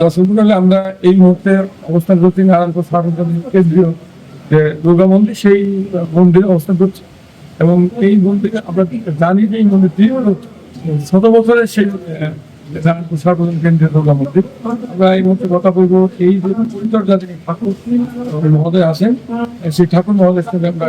দর্শক মন্ডলী আমরা এই মুহূর্তে অবস্থান করছি নারায়ণপুর সার্বজনীন কেন্দ্রীয় যে দুর্গা মন্দির সেই মন্দিরে অবস্থান করছি। এবং এই মন্দিরে আমরা জানি যে এই মন্দিরটি শত বছরের সেই নারায়ণপুর সার্বজনীন কেন্দ্রীয় দুর্গা মন্দির। আমরা এই মুহূর্তে কথা বলব এই যে পরিচর্যা যিনি ঠাকুর মহোদয় আহ, সেই ঠাকুর মহোদয়ের সঙ্গে আমরা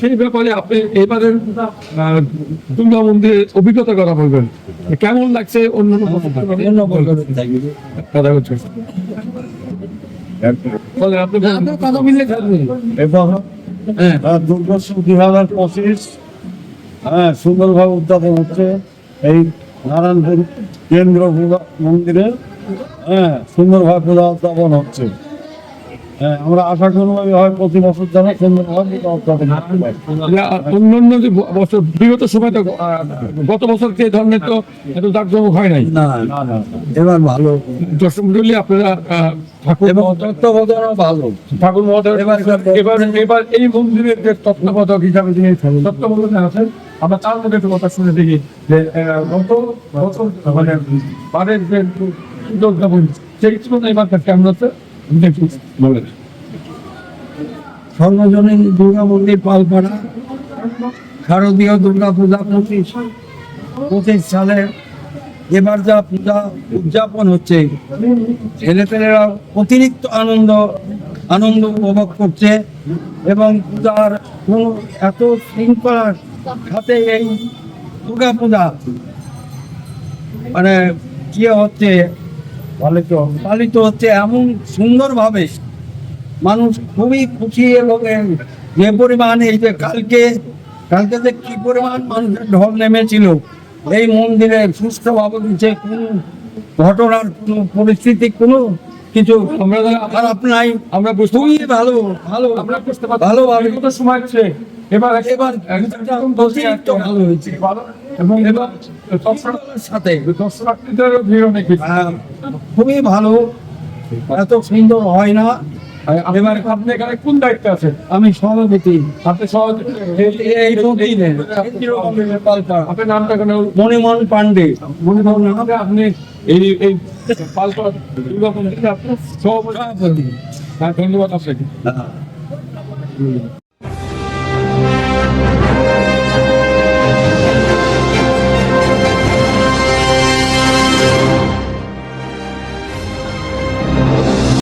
সেই ব্যাপারে আপনি এবারের দুর্গা মন্দিরের অভিজ্ঞতা কথা বলবেন। কেমন লাগছে অন্য কথা বলছেন আপনি। কথা দুর্গোৎসব দুই হাজার পঁচিশ। হ্যাঁ সুন্দরভাবে উদযাপন হচ্ছে এই নারায়ণপুর কেন্দ্র মন্দিরে। হ্যাঁ সুন্দরভাবে পূজা উদযাপন হচ্ছে। হ্যাঁ আমরা আশা করব হয় প্রতি বছর। না, অন্যান্য যে বছর বিগত সময় তো গত বছর যে ধরনের তো এত জাকজমক হয় নাই। না এবার ভালো। দর্শক মন্ডলী আপনারা ভালো। ঠাকুর মহোদয় এবার- এবার এই মন্দিরের যে তত্ত্বাবধায়ক হিসাবে যিনি তত্ত্বাবধানে আছেন আমরা তার মধ্যে একটু কথা শুনে দেখি যে গত গত মানে বারের যে পুজো সেই তুলনায় এবার কেমন হচ্ছে সর্বজনীন দুর্গা মন্দির, পালপাড়া, শারদীয় দুর্গা পূজা পঁচিশ পঁচিশ সালে এবার যা পূজা উদযাপন হচ্ছে ছেলেপেলেরা অতিরিক্ত আনন্দ আনন্দ উপভোগ করছে এবং পূজার কোনো এত শৃঙ্খলার সাথে এই দুর্গা পূজা মানে কি হচ্ছে পালিত পালিত হচ্ছে এমন সুন্দরভাবে মানুষ খুবই খুশি এবং যে পরিমাণ এই যে কালকে কালকে যে কি পরিমাণ মানুষের ঢল নেমেছিল এই মন্দিরে সুস্থভাবে যে কোনো ঘটনার কোনো পরিস্থিতি কোনো কিছু আমরা খারাপ নাই আমরা বুঝতে খুবই ভালো ভালো আমরা বুঝতে ভালো ভালো সময় এবার এবার অতিরিক্ত ভালো হয়েছে। এবং এবার দর্শক সাথে। ভিড় অনেক খুবই ভালো। এত সুন্দর হয় না। এবার আপনি এখানে কোন দায়িত্বে আছেন? আমি সভাপতি। আপনি আপনার নামটা কেন মণিমোহন পান্ডে। করুন আপনি এই এই পাল্টা সভাপতি। হ্যাঁ ধন্যবাদ আপনাকে। Música